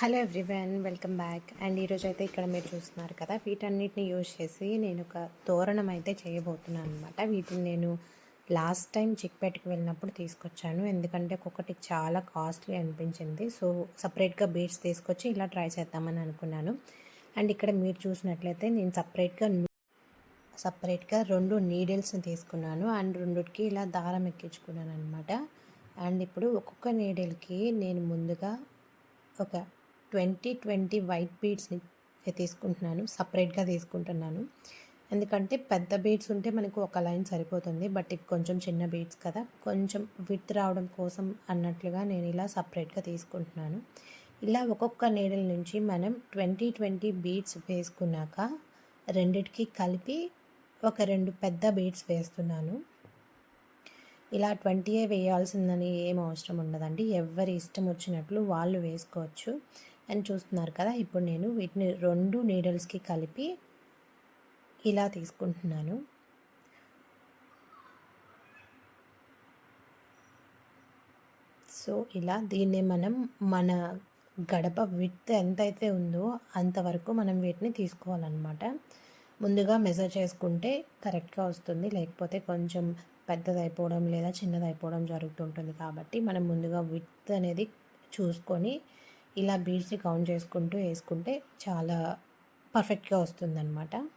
Hello everyone welcome back. And ఈరోజు అయితే ఇక్కడ మీరు చూస్తున్నారు కదా వీటన్నిటిని యూజ్ చేసి నేను ఒక తోరణం అయితే చేయబోతున్నాను అనమాట వీటిని నేను లాస్ట్ టైం చిక్పేటకి వెళ్ళినప్పుడు తీసుకొచ్చాను. ఎందుకంటే ఒక్కొక్కటి చాలా కాస్ట్లీ అనిపించింది. సో సపరేట్గా బీడ్స్ తీసుకొచ్చి ఇలా ట్రై చేద్దామని అనుకున్నాను. అండ్ ఇక్కడ మీరు చూసినట్లయితే నేను సపరేట్గా సపరేట్గా రెండు నీడిల్స్ని తీసుకున్నాను. అండ్ రెండుకి ఇలా దారం ఎక్కించుకున్నాను అనమాట అండ్ ఇప్పుడు ఒక్కొక్క నీడిల్కి నేను ముందుగా ఒక ట్వంటీ ట్వంటీ వైట్ బీడ్స్ని తీసుకుంటున్నాను. సపరేట్గా తీసుకుంటున్నాను. ఎందుకంటే పెద్ద బీడ్స్ ఉంటే మనకు ఒక లైన్ సరిపోతుంది. బట్ ఇవి కొంచెం చిన్న బీడ్స్ కదా. కొంచెం విత్ రావడం కోసం అన్నట్లుగా నేను ఇలా సపరేట్గా తీసుకుంటున్నాను. ఇలా ఒక్కొక్క నీడల నుంచి మనం ట్వంటీ ట్వంటీ బీడ్స్ వేసుకున్నాక రెండిటికి కలిపి ఒక రెండు పెద్ద బీడ్స్ వేస్తున్నాను. ఇలా ట్వంటీయే వేయాల్సిందని ఏం అవసరం ఉండదండి. ఎవరి ఇష్టం వచ్చినట్లు వాళ్ళు వేసుకోవచ్చు. అని చూస్తున్నారు కదా ఇప్పుడు నేను వీటిని రెండు నీడల్స్కి కలిపి ఇలా తీసుకుంటున్నాను. సో ఇలా దీన్ని మనం మన గడప విత్ ఎంతైతే ఉందో అంతవరకు మనం వీటిని తీసుకోవాలన్నమాట. ముందుగా మెజర్ చేసుకుంటే కరెక్ట్గా వస్తుంది లేకపోతే కొంచెం పెద్దదైపోవడం లేదా చిన్నదైపోవడం జరుగుతుంటుంది కాబట్టి మనం ముందుగా విత్ అనేది చూసుకొని ఇలా బీడ్స్ని కౌంట్ చేసుకుంటూ వేసుకుంటే చాలా పర్ఫెక్ట్గా వస్తుందన్నమాట.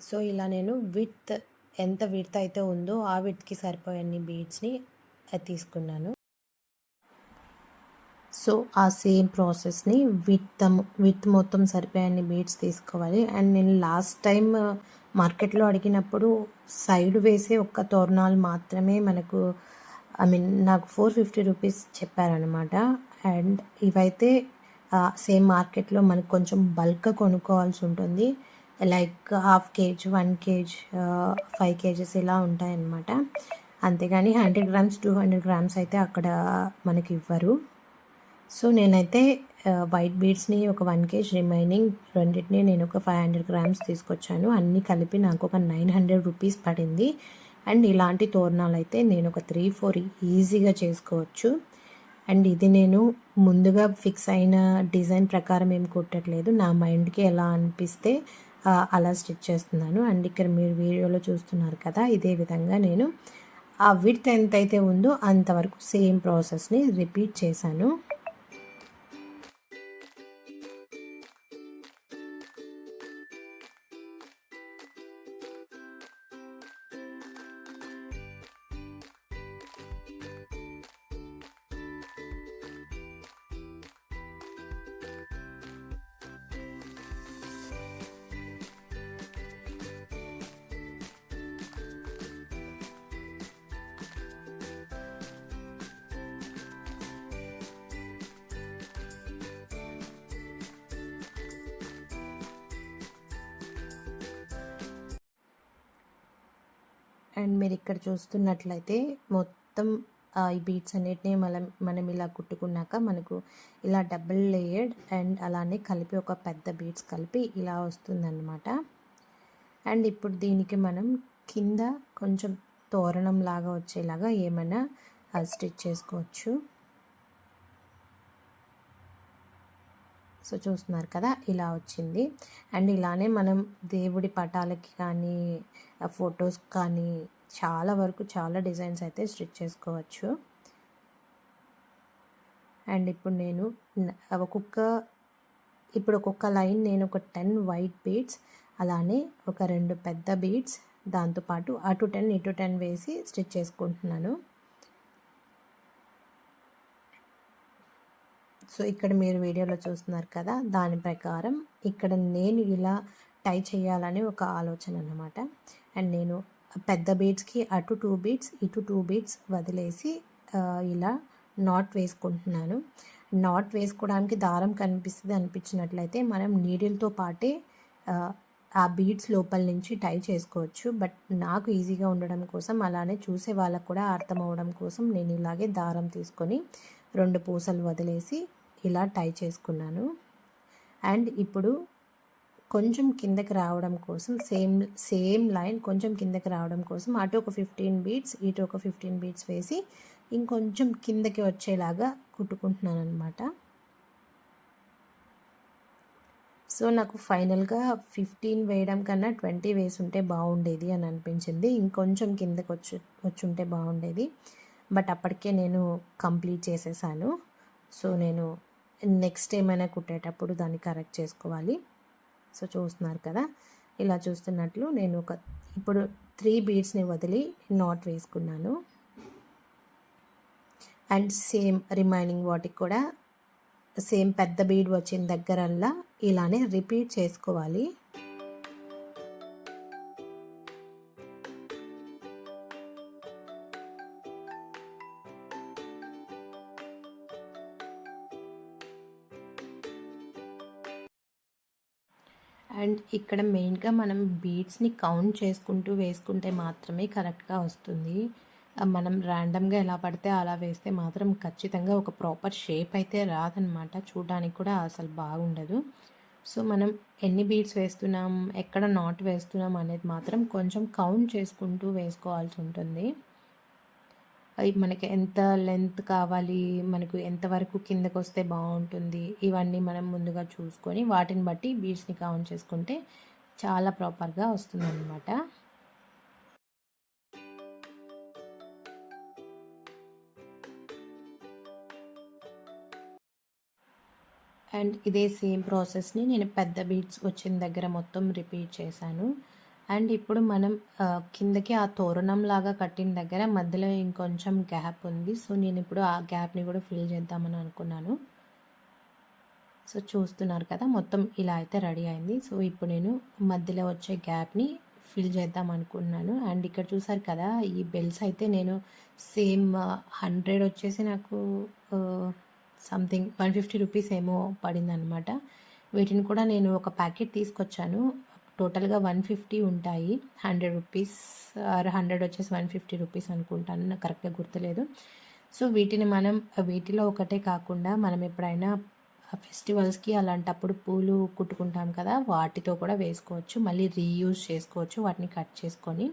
సో ఇలా నేను విత్ ఎంత విత్ అయితే ఉందో ఆ విత్కి సరిపోయే బీడ్స్ని తీసుకున్నాను. సో ఆ సేమ్ ప్రాసెస్ని విత్ విత్ మొత్తం సరిపోయే బీడ్స్ తీసుకోవాలి. అండ్ నేను లాస్ట్ టైం మార్కెట్లో అడిగినప్పుడు సైడ్ వేసే ఒక్క తోరణాలు మాత్రమే మనకు ఐ మీన్ నాకు ఫోర్ ఫిఫ్టీ రూపీస్ చెప్పారనమాట అండ్ ఇవైతే సేమ్ మార్కెట్లో మనకు కొంచెం బల్క్ కొనుక్కోవాల్సి ఉంటుంది. Like half kg one kg five kgs ఇలా ఉంటాయన్నమాట. అంతేగాని hundred grams two hundred grams అయితే అక్కడ మనకి ఇవ్వరు. సో నేనైతే వైట్ బీడ్స్ని ఒక వన్ కేజ్ రిమైనింగ్ రెండింటిని నేను ఒక ఫైవ్ హండ్రెడ్ గ్రామ్స్ తీసుకొచ్చాను. అన్నీ కలిపి నాకు ఒక నైన్ హండ్రెడ్ రూపీస్ పడింది. అండ్ ఇలాంటి తోరణాలు అయితే నేను ఒక త్రీ ఫోర్ ఈజీగా చేసుకోవచ్చు. అండ్ ఇది నేను ముందుగా ఫిక్స్ అయిన డిజైన్ ప్రకారం ఏం కుట్టట్లేదు. నా మైండ్కి ఎలా అనిపిస్తే అలా స్టిచ్ చేస్తున్నాను. అండ్ ఇక్కడ మీరు వీడియోలో చూస్తున్నారు కదా ఇదే విధంగా నేను ఆ విడ్త్ ఎంతైతే ఉందో అంతవరకు సేమ్ ప్రాసెస్ని రిపీట్ చేశాను. అండ్ మీరు ఇక్కడ చూస్తున్నట్లయితే మొత్తం ఈ బీట్స్ అన్నిటిని మనం మనం ఇలా కుట్టుకున్నాక మనకు ఇలా డబుల్ లేయర్డ్ అండ్ అలానే కలిపి ఒక పెద్ద బీట్స్ కలిపి ఇలా వస్తుందన్నమాట. అండ్ ఇప్పుడు దీనికి మనం కింద కొంచెం తోరణం లాగా వచ్చేలాగా ఏమైనా స్టిచ్ చేసుకోవచ్చు. సో చూస్తున్నారు కదా ఇలా వచ్చింది. అండ్ ఇలానే మనం దేవుడి పటాలకి కానీ ఫొటోస్ కానీ చాలా వరకు చాలా డిజైన్స్ అయితే స్టిచ్ చేసుకోవచ్చు. అండ్ ఇప్పుడు నేను ఒక్కొక్క ఇప్పుడు ఒక్కొక్క లైన్ నేను ఒక టెన్ వైట్ బీడ్స్ అలానే ఒక రెండు పెద్ద బీడ్స్ దాంతోపాటు అటు టెన్ ఇటు టెన్ వేసి స్టిచ్ చేసుకుంటున్నాను. సో ఇక్కడ మీరు వీడియోలో చూస్తున్నారు కదా దాని ప్రకారం ఇక్కడ నేను ఇలా టై చేయాలని ఒక ఆలోచన అన్నమాట అండ్ నేను పెద్ద బీడ్స్కి అటు టూ బీడ్స్ ఇటు టూ బీడ్స్ వదిలేసి ఇలా నాట్ వేసుకుంటున్నాను. నాట్ వేసుకోవడానికి దారం కనిపిస్తుంది అనిపించినట్లయితే మనం నీడిల్తో పాటే ఆ బీడ్స్ లోపల నుంచి టై చేసుకోవచ్చు. బట్ నాకు ఈజీగా ఉండడం కోసం అలానే చూసే వాళ్ళకు కూడా అర్థం అవడం కోసం నేను ఇలాగే దారం తీసుకొని రెండు పూసలు వదిలేసి ఇలా టై చేసుకున్నాను. అండ్ ఇప్పుడు కొంచెం కిందకి రావడం కోసం సేమ్ సేమ్ లైన్ కొంచెం కిందకి రావడం కోసం అటు ఒక ఫిఫ్టీన్ బీట్స్ ఇటు ఒక ఫిఫ్టీన్ బీట్స్ వేసి ఇంకొంచెం కిందకి వచ్చేలాగా కుట్టుకుంటున్నాను అనమాట సో నాకు ఫైనల్గా ఫిఫ్టీన్ వేయడం కన్నా ట్వంటీ వేసి ఉంటే బాగుండేది అని అనిపించింది. ఇంకొంచెం కిందకి వచ్చి వచ్చి ఉంటే బాగుండేది. బట్ అప్పటికే నేను కంప్లీట్ చేసేసాను. సో నేను నెక్స్ట్ ఏమైనా కుట్టేటప్పుడు దాన్ని కరెక్ట్ చేసుకోవాలి. సో చూస్తున్నారు కదా. ఇలా చూస్తున్నట్లు నేను ఒక ఇప్పుడు త్రీ బీడ్స్ని వదిలి నాట్ వేసుకున్నాను. అండ్ సేమ్ రిమైనింగ్ వాటికి కూడా సేమ్ పెద్ద బీడ్ వచ్చిన దగ్గరల్లా ఇలానే రిపీట్ చేసుకోవాలి. ఇక్కడ మెయిన్గా మనం బీట్స్ని కౌంట్ చేసుకుంటూ వేసుకుంటే మాత్రమే కరెక్ట్గా వస్తుంది. మనం ర్యాండమ్గా ఎలా పడితే అలా వేస్తే మాత్రం ఖచ్చితంగా ఒక ప్రాపర్ షేప్ అయితే రాదనమాట. చూడడానికి కూడా అసలు బాగుండదు. సో మనం ఎన్ని బీట్స్ వేస్తున్నాం ఎక్కడ నాట్ వేస్తున్నాం అనేది మాత్రం కొంచెం కౌంట్ చేసుకుంటూ వేసుకోవాల్సి ఉంటుంది. మనకి ఎంత లెంత్ కావాలి మనకు ఎంతవరకు కిందకు వస్తే బాగుంటుంది ఇవన్నీ మనం ముందుగా చూసుకొని వాటిని బట్టి బీడ్స్ని కౌంట్ చేసుకుంటే చాలా ప్రాపర్గా వస్తుంది అనమాట అండ్ ఇదే సేమ్ ప్రాసెస్ని నేను పెద్ద బీడ్స్ వచ్చిన దగ్గర మొత్తం రిపీట్ చేశాను. అండ్ ఇప్పుడు మనం కిందకి ఆ తోరణం లాగా కట్టిన దగ్గర మధ్యలో ఇంకొంచెం గ్యాప్ ఉంది. సో నేను ఇప్పుడు ఆ గ్యాప్ని కూడా ఫిల్ చేద్దామని అనుకున్నాను. సో చూస్తున్నారు కదా మొత్తం ఇలా అయితే రెడీ అయింది. సో ఇప్పుడు నేను మధ్యలో వచ్చే గ్యాప్ని ఫిల్ చేద్దాం అనుకున్నాను. అండ్ ఇక్కడ చూసారు కదా ఈ బెల్స్ అయితే నేను సేమ్ హండ్రెడ్ వచ్చేసి నాకు సంథింగ్ వన్ ఫిఫ్టీ రూపీస్ ఏమో పడింది అనమాట వీటిని కూడా నేను ఒక ప్యాకెట్ తీసుకొచ్చాను. టోటల్గా వన్ ఫిఫ్టీ ఉంటాయి. హండ్రెడ్ రూపీస్ ఆర్ హండ్రెడ్ వచ్చేసి వన్ ఫిఫ్టీ రూపీస్ అనుకుంటాను. నాకు కరెక్ట్గా గుర్తులేదు. సో వీటిని మనం వీటిలో ఒకటే కాకుండా మనం ఎప్పుడైనా ఫెస్టివల్స్కి అలాంటప్పుడు పూలు కుట్టుకుంటాం కదా వాటితో కూడా వేసుకోవచ్చు. మళ్ళీ రీయూజ్ చేసుకోవచ్చు వాటిని కట్ చేసుకొని.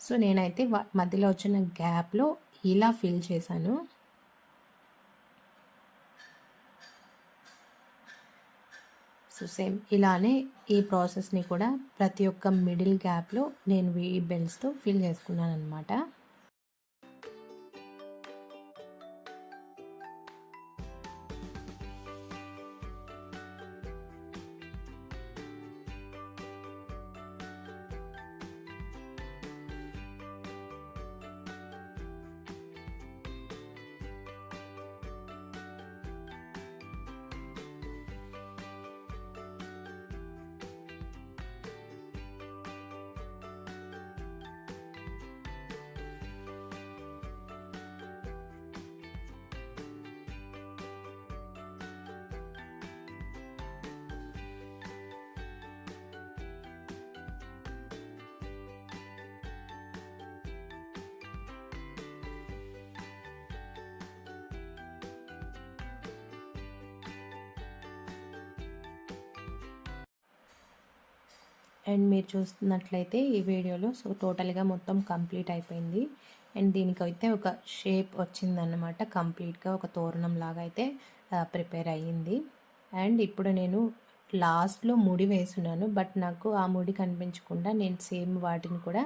సో నేనైతే మధ్యలో వచ్చిన గ్యాప్లో ఇలా ఫిల్ చేశాను. సో సేమ్ ఇలానే ఈ ప్రాసెస్ని కూడా ప్రతి ఒక్క మిడిల్ గ్యాప్లో నేను ఈ బెల్స్తో ఫిల్ చేసుకున్నాను అనమాట అండ్ మీరు చూస్తున్నట్లయితే ఈ వీడియోలో సో టోటల్గా మొత్తం కంప్లీట్ అయిపోయింది. అండ్ దీనికైతే ఒక షేప్ వచ్చిందన్నమాట. కంప్లీట్గా ఒక తోరణం లాగా అయితే ప్రిపేర్ అయ్యింది. అండ్ ఇప్పుడు నేను లాస్ట్లో ముడి వేసున్నాను. బట్ నాకు ఆ ముడి కనిపించకుండా నేను సేమ్ వాటిని కూడా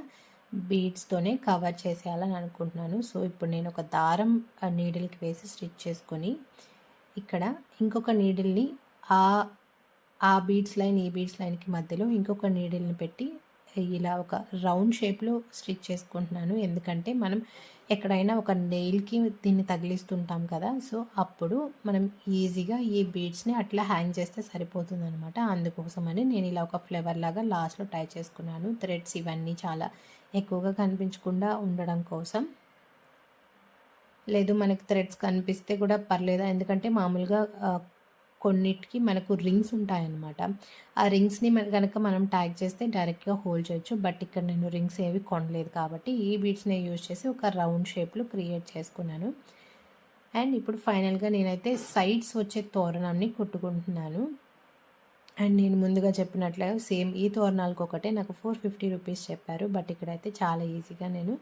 బీడ్స్తోనే కవర్ చేసేయాలని అనుకుంటున్నాను. సో ఇప్పుడు నేను ఒక దారం నీడిల్కి వేసి స్టిచ్ చేసుకొని ఇక్కడ ఇంకొక నీడిల్ని ఆ ఆ బీడ్స్ లైన్ ఈ బీడ్స్ లైన్కి మధ్యలో ఇంకొక నీడిల్ని పెట్టి ఇలా ఒక రౌండ్ షేప్లో స్టిచ్ చేసుకుంటున్నాను. ఎందుకంటే మనం ఎక్కడైనా ఒక నెయిల్కి దీన్ని తగిలిస్తుంటాం కదా సో అప్పుడు మనం ఈజీగా ఈ బీడ్స్ని అట్లా హ్యాంగ్ చేస్తే సరిపోతుంది అనమాట అందుకోసమని నేను ఇలా ఒక ఫ్లేవర్ లాగా లాస్ట్లో టై చేసుకున్నాను. థ్రెడ్స్ ఇవన్నీ చాలా ఎక్కువగా కనిపించకుండా ఉండడం కోసం. లేదు మనకి థ్రెడ్స్ కనిపిస్తే కూడా పర్లేదా? ఎందుకంటే మామూలుగా కొన్నిటికి మనకు రింగ్స్ ఉంటాయన్నమాట. ఆ రింగ్స్ని కనుక మనం ట్యాగ్ చేస్తే డైరెక్ట్గా హోల్డ్ చేయొచ్చు. బట్ ఇక్కడ నేను రింగ్స్ ఏవి కొనలేదు కాబట్టి ఈ బీడ్స్ని యూజ్ చేసి ఒక రౌండ్ షేప్లో క్రియేట్ చేసుకున్నాను. అండ్ ఇప్పుడు ఫైనల్గా నేనైతే సైడ్స్ వచ్చే తోరణాన్ని కుట్టుకుంటున్నాను. అండ్ నేను ముందుగా చెప్పినట్లుగా సేమ్ ఈ తోరణాలకు ఒకటే. నాకు ఫోర్ ఫిఫ్టీ రూపీస్ చెప్పారు. బట్ ఇక్కడైతే చాలా ఈజీగా నేను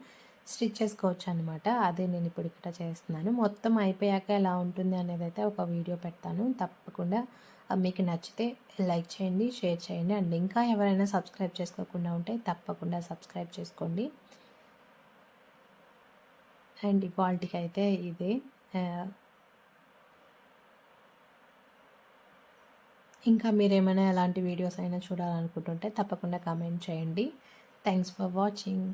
స్టిచ్ చేసుకోవచ్చు అనమాట అదే నేను ఇప్పుడు ఇక్కడ చేస్తున్నాను. మొత్తం అయిపోయాక ఎలా ఉంటుంది అనేది అయితే ఒక వీడియో పెడతాను. తప్పకుండా మీకు నచ్చితే లైక్ చేయండి షేర్ చేయండి. అండ్ ఇంకా ఎవరైనా సబ్స్క్రైబ్ చేసుకోకుండా ఉంటే తప్పకుండా సబ్స్క్రైబ్ చేసుకోండి. అండ్ ఇవాళకి అయితే ఇదే ఇంకా మీరు ఏమైనా ఎలాంటి వీడియోస్ అయినా చూడాలనుకుంటుంటే తప్పకుండా కామెంట్ చేయండి. Thanks for watching